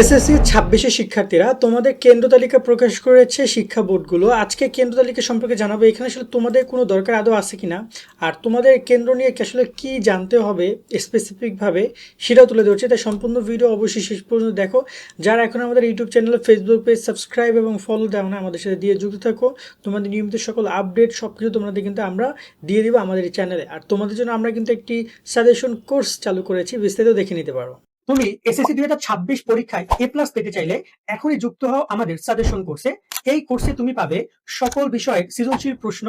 SSC ছাব্বিশে শিক্ষার্থীরা, তোমাদের কেন্দ্র তালিকা প্রকাশ করেছে শিক্ষা বোর্ডগুলো। আজকে কেন্দ্র তালিকা সম্পর্কে জানাব, এখানে আসলে তোমাদের কোনো দরকার আদৌ আছে কিনা? আর তোমাদের কেন্দ্র নিয়ে আসলে কি জানতে হবে স্পেসিফিকভাবে সেটাও তুলে ধরছে। তাই সম্পূর্ণ ভিডিও অবশ্যই শেষ পর্যন্ত দেখো। যারা এখন আমাদের ইউটিউব চ্যানেলে ফেসবুক পেজ সাবস্ক্রাইব এবং ফলো দেওয়া না, আমাদের সাথে দিয়ে যুক্ত থাকো। তোমাদের নিয়মিত সকল আপডেট সব কিছু তোমাদের কিন্তু আমরা দিয়ে দিব আমাদের চ্যানেলে আর তোমাদের জন্য আমরা কিন্তু একটি সাজেশন কোর্স চালু করেছি, বিস্তারিত দেখে নিতে পারো। তুমি এসএসসি দুই হাজার ছাব্বিশ পরীক্ষায় এ প্লাস পেতে চাইলে এখনই যুক্ত হও আমাদের সাজেশন কোর্সে এই কোর্সে তুমি পাবে সকল বিষয়ের সৃজনশীল প্রশ্ন,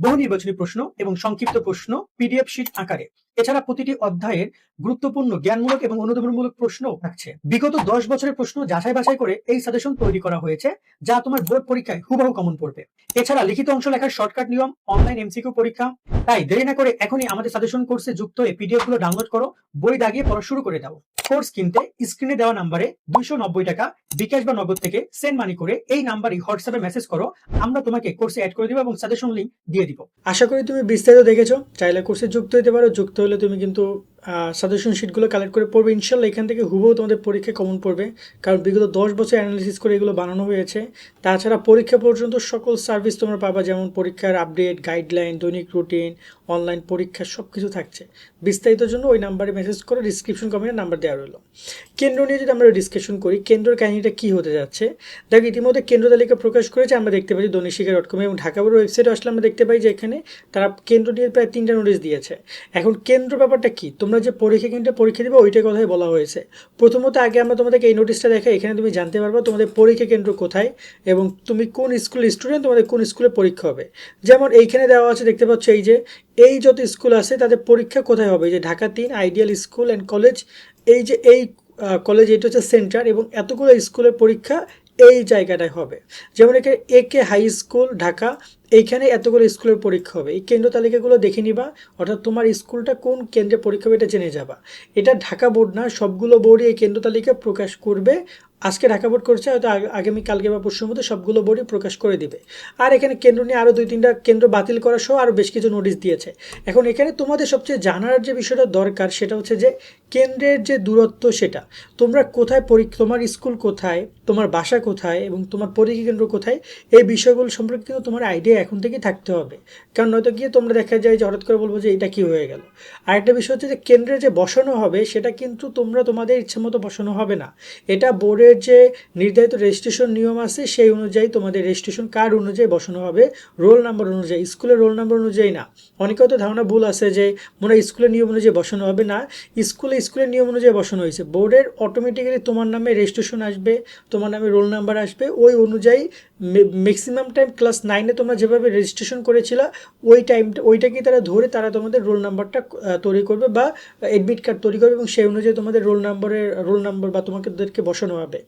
বহু নির্বাচনী প্রশ্ন এবং সংক্ষিপ্ত প্রশ্ন পিডিএফ শীট আকারে। এছাড়া প্রতিটি অধ্যায়ের গুরুত্বপূর্ণ, জ্ঞানমূলক এবং অনুধাবনমূলক প্রশ্ন থাকছে। বিগত দশ বছরের প্রশ্ন যাচাই বাছাই করে এই সাজেশন তৈরি করা হয়েছে, যা তোমার বোর্ড পরীক্ষায় হুবহু কমন পড়বে। এছাড়া লিখিত অংশ লেখার শর্টকাট নিয়ম অনলাইন এমসিকিউ পরীক্ষা তাই দেরি না করে এখনই আমাদের সাজেশন কোর্সে যুক্ত এই পিডিএফগুলো ডাউনলোড করো, বই দাগিয়ে পড়া শুরু করে দাও। কোর্স কিনতে স্ক্রিনে দেওয়া নাম্বারে দুইশো নব্বই টাকা বিকাশ বা নগদ থেকে সেন্ড মানি করে এই নাম্বারই হোয়াটসঅ্যাপে মেসেজ করো, আমরা তোমাকে কোর্সে অ্যাড করে দেবো এবং সাজেশন লিঙ্ক দিয়ে দিব। আশা করি তুমি বিস্তারিত দেখেছ, চাইলে কোর্সে যুক্ত হতে পারো, যুক্ত হলে তুমি কিন্তু সাজেশন শিটগুলো কালেক্ট করে পড়বে। ইনশাল্লাহ এখান থেকে হুবহু তোমাদের পরীক্ষায় কমন পড়বে। কারণ বিগত দশ বছর অ্যানালিসিস করে এগুলো বানানো হয়েছে। তাছাড়া পরীক্ষা পর্যন্ত সকল সার্ভিস তোমরা পাবা, যেমন পরীক্ষার আপডেট গাইডলাইন দৈনিক রুটিন অনলাইন পরীক্ষা সব কিছু থাকছে। বিস্তারিত জন্য ওই নাম্বারে মেসেজ করে ডিসক্রিপশন কমেন্টে নাম্বার দেওয়া রইল। কেন্দ্র নিয়ে যদি আমরা ডিসকাশন করি, কেন্দ্রের কাহিনীটা কী হতে যাচ্ছে? দেখো, ইতিমধ্যে কেন্দ্র তালিকা প্রকাশ করেছে, আমরা দেখতে পাই দৈনিক শিক্ষা ডট কম এবং ঢাকা বোর্ড ওয়েবসাইটে আসলে আমরা দেখতে পাই যে এখানে তারা কেন্দ্র নিয়ে প্রায় তিনটা নোটিশ দিয়েছে। এখন কেন্দ্র ব্যাপারটা কী? তোমরা যে পরীক্ষা কেন্দ্রে পরীক্ষা দেবে, ওইটার কথাই বলা হয়েছে। প্রথমত আগে আমরা তোমাদেরকে এই নোটিশটা দেখা এখানে তুমি জানতে পারবে তোমাদের পরীক্ষা কেন্দ্র কোথায় এবং তুমি কোন স্কুলের স্টুডেন্ট তোমাদের কোন স্কুলে পরীক্ষা হবে। যেমন এইখানে দেওয়া আছে, দেখতে পাচ্ছ এই যে, এই যত স্কুল আছে, তাদের পরীক্ষা কোথায় হবে? যে ঢাকা তিন আইডিয়াল স্কুল অ্যান্ড কলেজ এই যে এই কলেজ এটা হচ্ছে সেন্টার এবং এতগুলো স্কুলের পরীক্ষা এই জায়গাটায় হবে। যেমন এখানে A K high school Dhaka এইখানে এতগুলো স্কুলের পরীক্ষা হবে। এই কেন্দ্র তালিকাগুলো দেখে নিবা। অর্থাৎ তোমার স্কুলটা কোন কেন্দ্রে পরীক্ষা হবে এটা জেনে যাবা। এটা ঢাকা বোর্ড না, সবগুলো বোর্ডই এই কেন্দ্র তালিকা প্রকাশ করবে। আজকে ঢাকা বোর্ড করছে, হয়তো আগামী কালকে বা পরশুর মধ্যে সবগুলো বোর্ডই প্রকাশ করে দিবে। আর এখানে কেন্দ্র নিয়ে আরও দুই তিনটা কেন্দ্র বাতিল করা সহ আরও বেশ কিছু নোটিশ দিয়েছে। এখন এখানে তোমাদের সবচেয়ে জানার যে বিষয়টা দরকার সেটা হচ্ছে যে, কেন্দ্রের যে দূরত্ব সেটা। তোমরা কোথায় পরীক্ষা, তোমার স্কুল কোথায়, তোমার বাসা কোথায় এবং তোমার পরীক্ষা কেন্দ্র কোথায়, এই বিষয়গুলো সম্পর্কে কিন্তু তোমার আইডিয়া এখন থেকেই থাকতে হবে। কারণ নয়তো গিয়ে তোমরা দেখা যায় যে হঠাৎ করে বলব যে এটা কি হয়ে গেল। আরেকটা বিষয় হচ্ছে যে কেন্দ্রে যে বসানো হবে, সেটা কিন্তু তোমরা তোমাদের ইচ্ছে মতো বসানো হবে না। এটা বোর্ডের যে নির্ধারিত রেজিস্ট্রেশন নিয়ম আছে, সেই অনুযায়ী তোমাদের রেজিস্ট্রেশন কার্ড অনুযায়ী বসানো হবে। রোল নাম্বার অনুযায়ী, স্কুলের রোল নাম্বার অনুযায়ী না। অনেকে হয়তো ধারণা ভুল আছে যে মনে হয় স্কুলের নিয়ম অনুযায়ী বসানো হবে না। স্কুলে স্কুলের নিয়ম অনুযায়ী বসানো হয়েছে। বোর্ডের অটোমেটিক্যালি তোমার নামে রেজিস্ট্রেশন আসবে, তোমার নামে রোল নাম্বার আসবে। ওই অনুযায়ী ম্যাক্সিমাম টাইম ক্লাস নাইনে তোমরা যেভাবে রেজিস্ট্রেশন করেছিলা, ওই টাইমটা ওইটাকেই তারা ধরে তারা তোমাদের রোল নাম্বারটা তৈরি করবে বা অ্যাডমিট কার্ড তৈরি করবে এবং সেই অনুযায়ী তোমাদের রোল নাম্বারের রোল নাম্বার বা তোমাদেরকে বসানো হবে।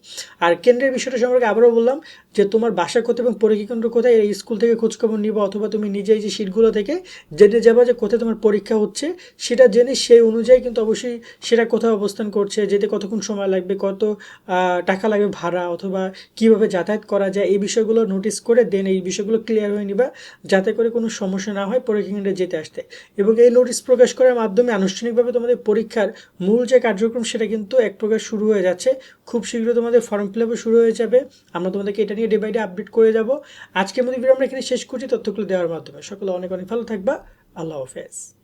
আর কেন্দ্রের বিষয়টা সম্পর্কে আবারও বললাম যে তোমার বাসা কোথায় এবং পরীক্ষা কেন্দ্র কোথায়, এই স্কুল থেকে খোঁজখবর নিবা অথবা তুমি নিজেই যে সিটগুলো থেকে জেনে যাবা যে কোথায় তোমার পরীক্ষা হচ্ছে, সেটা জেনে সেই অনুযায়ী কিন্তু অবশ্যই সেটা কোথায় অবস্থান করছে, যেতে কতক্ষণ সময় লাগবে, কত টাকা লাগবে ভাড়া অথবা কীভাবে যাতায়াত করা যায়, এই বিষয়গুলো নোটিস করে দেন এই বিষয়গুলো ক্লিয়ার হয়ে নিবা যাতে করে কোনো সমস্যা না হয় পরীক্ষা কেন্দ্রে যেতে আসতে। এবং এই নোটিশ প্রকাশ করার মাধ্যমে আনুষ্ঠানিকভাবে তোমাদের পরীক্ষার মূল যে কার্যক্রম সেটা কিন্তু এক প্রকার শুরু হয়ে যাচ্ছে। খুব শীঘ্র তোমাদের ফর্ম ফিল শুরু হয়ে যাবে। আমরা তোমাদেরকে এটা নিয়ে ডে বাই ডে আপডেট করে যাব। আজকের মধ্যে আমরা এখানে শেষ করছি। তথ্যগুলো দেওয়ার মাধ্যমে। সকলে অনেক অনেক ভালো থাকবা। আল্লাহ হাফেজ।